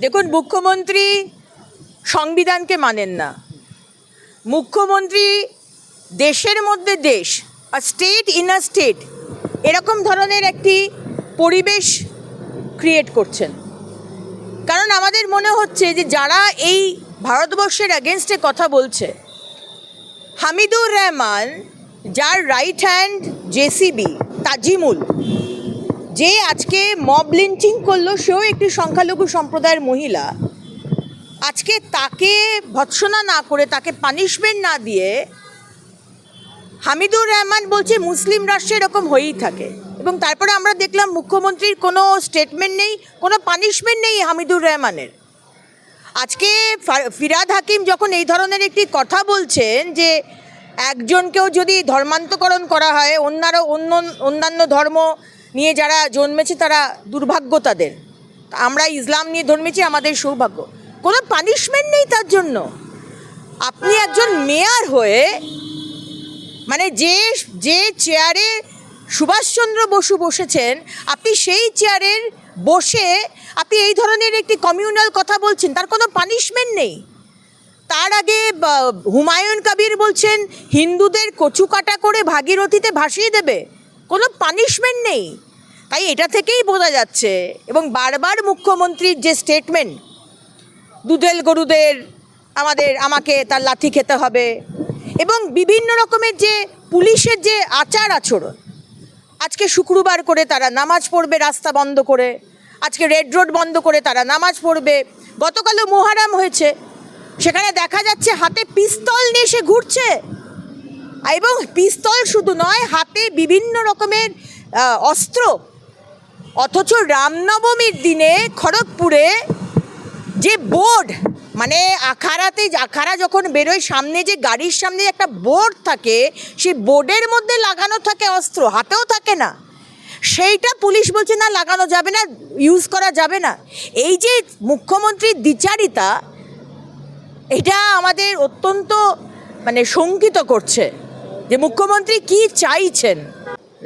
দেখুন, মুখ্যমন্ত্রী সংবিধানকে মানেন না। মুখ্যমন্ত্রী দেশের মধ্যে দেশ আর স্টেট ইন আ স্টেট এরকম ধরনের একটি পরিবেশ ক্রিয়েট করছেন। কারণ আমাদের মনে হচ্ছে যে যারা এই ভারতবর্ষের অ্যাগেনস্টে কথা বলছে, হামিদুর রহমান, যার রাইট হ্যান্ড জেসিবি তাজিমুল যে আজকে মব লিঞ্চিং করল, সেও একটি সংখ্যালঘু সম্প্রদায়ের মহিলা। আজকে তাকে ভৎসনা না করে, তাকে পানিশমেন্ট না দিয়ে হামিদুর রহমান বলছে, মুসলিম রাষ্ট্রে এরকম হয়েই থাকে। এবং তারপরে আমরা দেখলাম, মুখ্যমন্ত্রীর কোনো স্টেটমেন্ট নেই, কোনো পানিশমেন্ট নেই হামিদুর রহমানের। আজকে ফিরাদ হাকিম যখন এই ধরনের একটি কথা বলছেন যে, একজনকেও যদি ধর্মান্তকরণ করা হয় অন্যারও অন্য, অন্যান্য ধর্ম নিয়ে যারা জন্মেছে তারা দুর্ভাগ্য তাদের। আমরা ইসলাম নিয়ে জন্মেছি আমাদের সৌভাগ্য। কোনো পানিশমেন্ট নেই তার জন্য। আপনি একজন মেয়ার হয়ে মানে যে যে চেয়ারে সুভাষচন্দ্র বসু বসেছেন, আপনি সেই চেয়ারের বসে আপনি এই ধরনের একটি কমিউনাল কথা বলছেন, তার কোনো পানিশমেন্ট নেই। তার আগে হুমায়ুন কবির বলছেন, হিন্দুদের কচু কাটা করে ভাগীরথীতে ভাসিয়ে দেবে। কোনো পানিশমেন্ট নেই। তাই এটা থেকেই বোঝা যাচ্ছে এবং বারবার মুখ্যমন্ত্রীর যে স্টেটমেন্ট দুধেল গরুদের আমাদের, আমাকে তার লাথি খেতে হবে এবং বিভিন্ন রকমের যে পুলিশের যে আচার আচরণ, আজকে শুক্রবার করে তারা নামাজ পড়বে রাস্তা বন্ধ করে, আজকে রেড রোড বন্ধ করে তারা নামাজ পড়বে, গতকালও মোহারাম হয়েছে, সেখানে দেখা যাচ্ছে হাতে পিস্তল নিয়ে সে ঘুরছে। এবং পিস্তল শুধু নয়, হাতে বিভিন্ন রকমের অস্ত্র। অথচ রামনবমীর দিনে খড়গপুরে যে বোর্ড মানে আখাড়াতে, আখাড়া যখন বেরোয়, সামনে যে গাড়ির সামনে একটা বোর্ড থাকে, সেই বোর্ডের মধ্যে লাগানো থাকে অস্ত্র, হাতেও থাকে না। সেইটা পুলিশ বলছে, না, লাগানো যাবে না ইউজ করা যাবে না। এই যে মুখ্যমন্ত্রীর দ্বিচারিতা, এটা আমাদের অত্যন্ত মানে শঙ্কিত করছে। যে মুখ্যমন্ত্রী কি চাইছেন?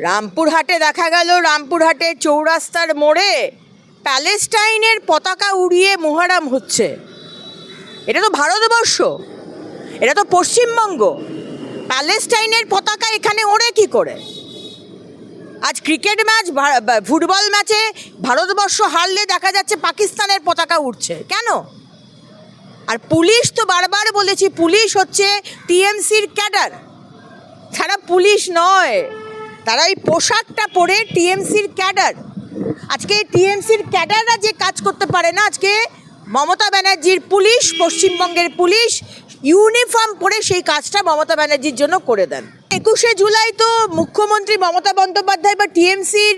রামপুরহাটে দেখা গেল, রামপুরহাটে চৌরাস্তার মোড়ে প্যালেস্টাইনের পতাকা উড়িয়ে মোহারাম হচ্ছে। এটা তো ভারতবর্ষ, এটা তো পশ্চিমবঙ্গ। প্যালেস্টাইনের পতাকা এখানে ওড়ে কি করে? আজ ক্রিকেট ম্যাচ ফুটবল ম্যাচে ভারতবর্ষ হারলে দেখা যাচ্ছে পাকিস্তানের পতাকা উঠছে কেন? আর পুলিশ তো বারবার বলেছি, পুলিশ হচ্ছে টিএমসির ক্যাডার। তারা পুলিশ নয়। তারা এই পোশাকটা পরে টিএমসির ক্যাডার। আজকে টিএমসির ক্যাডাররা যে কাজ করতে পারে না, আজকে মমতা ব্যানার্জির পুলিশ, পশ্চিমবঙ্গের পুলিশ ইউনিফর্ম পরে সেই কাজটা মমতা ব্যানার্জির জন্য করে দেন। একুশে জুলাই তো মুখ্যমন্ত্রী মমতা বন্দ্যোপাধ্যায় বা টিএমসির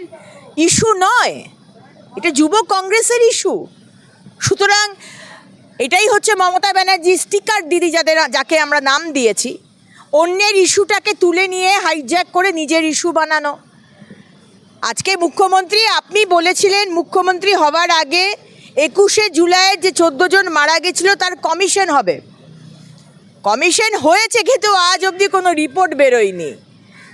ইস্যু নয়। এটা যুব কংগ্রেসের ইস্যু। সুতরাং এটাই হচ্ছে মমতা ব্যানার্জি স্টিকার দিদি যাদের, যাকে আমরা নাম দিয়েছি। অন্যের ইস্যুটাকে তুলে নিয়ে হাইজ্যাক করে নিজের ইস্যু বানানো। আজকে মুখ্যমন্ত্রী, আপনি বলেছিলেন মুখ্যমন্ত্রী হবার আগে একুশে জুলাইয়ের যে চোদ্দ জন মারা গেছিল, তার কমিশন হবে। কমিশন হয়েছে কিন্তু আজ অবধি কোনো রিপোর্ট বেরোয়নি।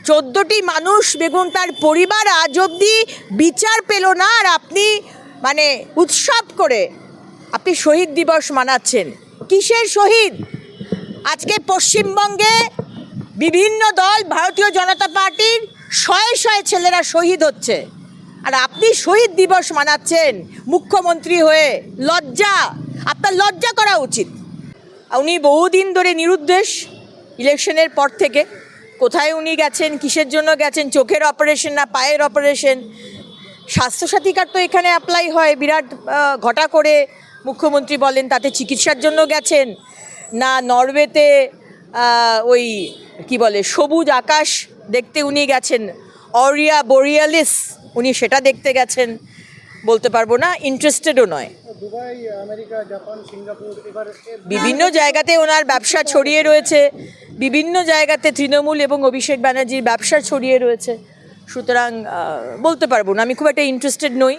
চোদ্দোটি মানুষ, বেগুন তার পরিবার, আজ অবধি বিচার পেল না আর আপনি মানে উৎসব করে আপনি শহীদ দিবস মানাচ্ছেন। কিসের শহীদ? আজকে পশ্চিমবঙ্গে বিভিন্ন দল ভারতীয় জনতা পার্টির শয়ে শয়ে ছেলেরা শহীদ হচ্ছে। আর আপনি শহীদ দিবস মানাচ্ছেন মুখ্যমন্ত্রী হয়ে। লজ্জা, আপনার লজ্জা করা উচিত। উনি বহুদিন ধরে নিরুদ্দেশ ইলেকশনের পর থেকে। কোথায় উনি গেছেন, কিসের জন্য গেছেন, চোখের অপারেশন না পায়ের অপারেশন? স্বাস্থ্যসাথী কার্ড তো এখানে অ্যাপ্লাই হয়, বিরাট ঘটা করে মুখ্যমন্ত্রী বলেন তাতে চিকিৎসার জন্য গেছেন। না নরওয়েতে ওই কি বলে সবুজ আকাশ দেখতে উনি গেছেন। অরিয়া বোরিয়ালিস উনি সেটা দেখতে গেছেন। বলতে পারব না ইন্টারেস্টেডও নয়। দুবাই আমেরিকা জাপান সিঙ্গাপুর এবার এর বিভিন্ন জায়গাতে ওনার ব্যবসা ছড়িয়ে রয়েছে। বিভিন্ন জায়গাতে তৃণমূল এবং অভিষেক ব্যানার্জির ব্যবসা ছড়িয়ে রয়েছে। সুতরাং বলতে পারব না আমি খুব একটা ইন্টারেস্টেড নই।